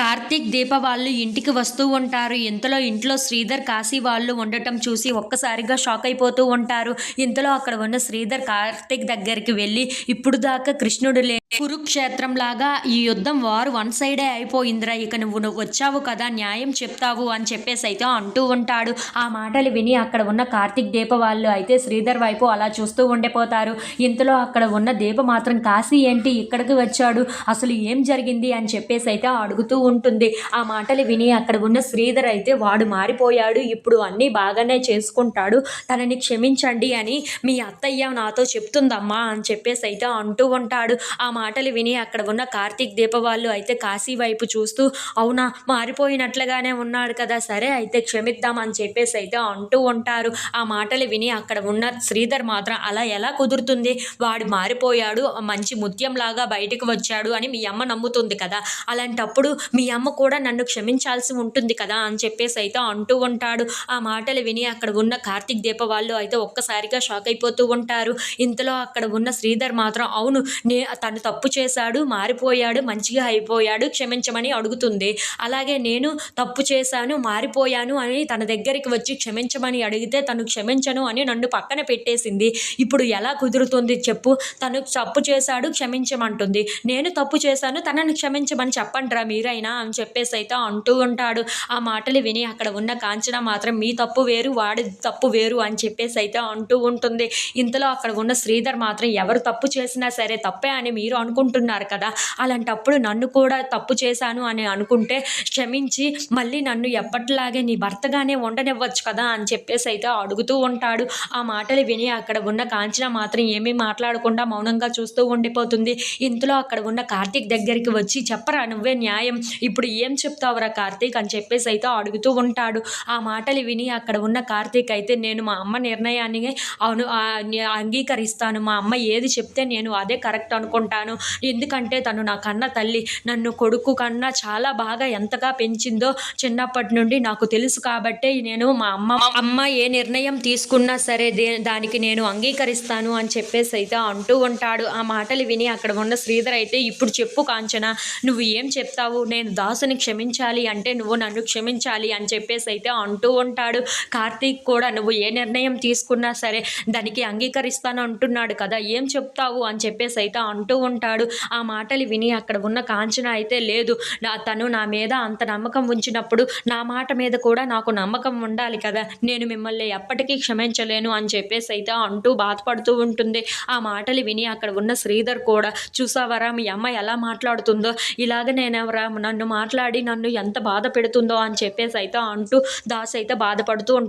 కార్తీక్ దీప వాళ్ళు ఇంటికి వస్తూ ఉంటారు. ఇంతలో ఇంట్లో శ్రీధర్ కాశీ వాళ్ళు ఉండటం చూసి ఒక్కసారిగా షాక్ అయిపోతూ ఉంటారు. ఇంతలో అక్కడ ఉన్న శ్రీధర్ కార్తీక్ దగ్గరికి వెళ్ళి ఇప్పుడు దాకా కృష్ణుడు లే కురుక్షేత్రం లాగా ఈ యుద్ధం వారు వన్ సైడే అయిపోయిందిరా. ఇక నువ్వు నువ్వు వచ్చావు కదా న్యాయం చెప్తావు అని చెప్పేసి అయితే అంటూ ఉంటాడు. ఆ మాటలు విని అక్కడ ఉన్న కార్తీక్ దీప వాళ్ళు అయితే శ్రీధర్ వైపు అలా చూస్తూ ఉండిపోతారు. ఇంతలో అక్కడ ఉన్న దీప మాత్రం కాశీ ఏంటి? ఇక్కడికి వచ్చాడు. అసలు ఏం జరిగింది? అని చెప్పేసి అయితే అడుగుతూ ఉంటుంది. ఆ మాటలు విని అక్కడ ఉన్న శ్రీధర్ అయితే వాడు మారిపోయాడు. ఇప్పుడు అన్నీ బాగానే చేసుకుంటాడు. తనని క్షమించండి అని మీ అత్తయ్య నాతో చెప్తుందమ్మా అని చెప్పేసి అయితే అంటూ ఉంటాడు. ఆ మాటలు విని అక్కడ ఉన్న కార్తీక్ దీప వాళ్ళు అయితే కాశీ వైపు చూస్తూ అవునా మారిపోయినట్లుగానే ఉన్నాడు కదా సరే అయితే క్షమిద్దాం అని చెప్పేసి అయితే అంటూ ఉంటారు. ఆ మాటలు విని అక్కడ ఉన్న శ్రీధర్ మాత్రం అలా ఎలా కుదురుతుంది? వాడు మారిపోయాడు మంచి ముత్యంలాగా బయటకు వచ్చాడు అని మీ అమ్మ నమ్ముతుంది కదా. అలాంటప్పుడు మీ అమ్మ కూడా నన్ను క్షమించాల్సి ఉంటుంది కదా అని చెప్పేసి అయితే అంటూ ఉంటాడు. ఆ మాటలు విని అక్కడ ఉన్న కార్తీక్ దీప వాళ్ళు అయితే ఒక్కసారిగా షాక్ అయిపోతూ ఉంటారు. ఇంతలో అక్కడ ఉన్న శ్రీధర్ మాత్రం అవును నే తను తప్పు చేశాడు మారిపోయాడు మంచిగా అయిపోయాడు క్షమించమని అడుగుతుంది. అలాగే నేను తప్పు చేశాను మారిపోయాను అని తన దగ్గరికి వచ్చి క్షమించమని అడిగితే తను క్షమించను అని నన్ను పక్కన పెట్టేసింది. ఇప్పుడు ఎలా కుదురుతుంది చెప్పు. తను తప్పు చేశాడు క్షమించమంటుంది. నేను తప్పు చేశాను తనని క్షమించమని చెప్పండిరా మీరైనా అని చెప్పేసి అయితే అంటూ ఉంటాడు. ఆ మాటలు విని అక్కడ ఉన్న కాంచన మాత్రం మీ తప్పు వేరు వాడి తప్పు వేరు అని చెప్పేసి అయితే అంటూ ఉంటుంది. ఇంతలో అక్కడ ఉన్న శ్రీధర్ మాత్రం ఎవరు తప్పు చేసినా సరే తప్పే అని మీరు అనుకుంటున్నారు కదా? అలాంటప్పుడు నన్ను కూడా తప్పు చేశాను అని అనుకుంటే క్షమించి మళ్ళీ నన్ను ఎప్పటిలాగే నీ భర్తగానే ఉండనివ్వచ్చు కదా అని చెప్పేసి అయితే అడుగుతూ ఉంటాడు. ఆ మాటలు విని అక్కడ ఉన్న కాంచన మాత్రం ఏమీ మాట్లాడకుండా మౌనంగా చూస్తూ ఉండిపోతుంది. ఇంతలో అక్కడ ఉన్న కార్తీక్ దగ్గరికి వచ్చి చెప్పరా నువ్వే న్యాయం ఇప్పుడు ఏం చెప్తావురా కార్తీక్? అని చెప్పేసి అయితే అడుగుతూ ఉంటాడు. ఆ మాటలు విని అక్కడ ఉన్న కార్తీక్ అయితే నేను మా అమ్మ నిర్ణయాన్ని అవును ఆ, అంగీకరిస్తాను. మా అమ్మ ఏది చెప్తే నేను అదే కరెక్ట్ అనుకుంటాను. ఎందుకంటే తను నా కన్న తల్లి. నన్ను కొడుకు కన్నా చాలా బాగా ఎంతగా పెంచిందో చిన్నప్పటి నుండి నాకు తెలుసు కాబట్టే నేను మా అమ్మ అమ్మ ఏ నిర్ణయం తీసుకున్నా సరే దే దానికి నేను అంగీకరిస్తాను అని చెప్పేసి అయితే అంటూ ఉంటాడు. ఆ మాటలు విని అక్కడ ఉన్న శ్రీధర్ అయితే ఇప్పుడు చెప్పు కాంచన నువ్వు ఏం చెప్తావు? నేను దాసుని క్షమించాలి అంటే నువ్వు నన్ను క్షమించాలి అని చెప్పేసి అయితే అంటూ ఉంటాడు. కార్తీక్ కూడా నువ్వు ఏ నిర్ణయం తీసుకున్నా సరే దానికి అంగీకరిస్తాను అంటున్నాడు కదా ఏం చెప్తావు? అని చెప్పేసి అయితే అంటూ ఉంటాడు. ఆ మాటలు విని అక్కడ ఉన్న కాంచన అయితే లేదు. నా తను నా మీద అంత నమ్మకం ఉంచినప్పుడు నా మాట మీద కూడా నాకు నమ్మకం ఉండాలి కదా. నేను మిమ్మల్ని ఎప్పటికీ క్షమించలేను అని చెప్పేసి అయితే అంటూ బాధపడుతూ ఉంటుంది. ఆ మాటలు విని అక్కడ ఉన్న శ్రీధర్ కూడా చూసావరా మీ అమ్మ ఎలా మాట్లాడుతుందో? ఇలాగ నేనెవరా? నన్ను మాట్లాడి నన్ను ఎంత బాధ పెడుతుందో? అని చెప్పేసి అయితే అంటూ దాస్ అయితే బాధపడుతూ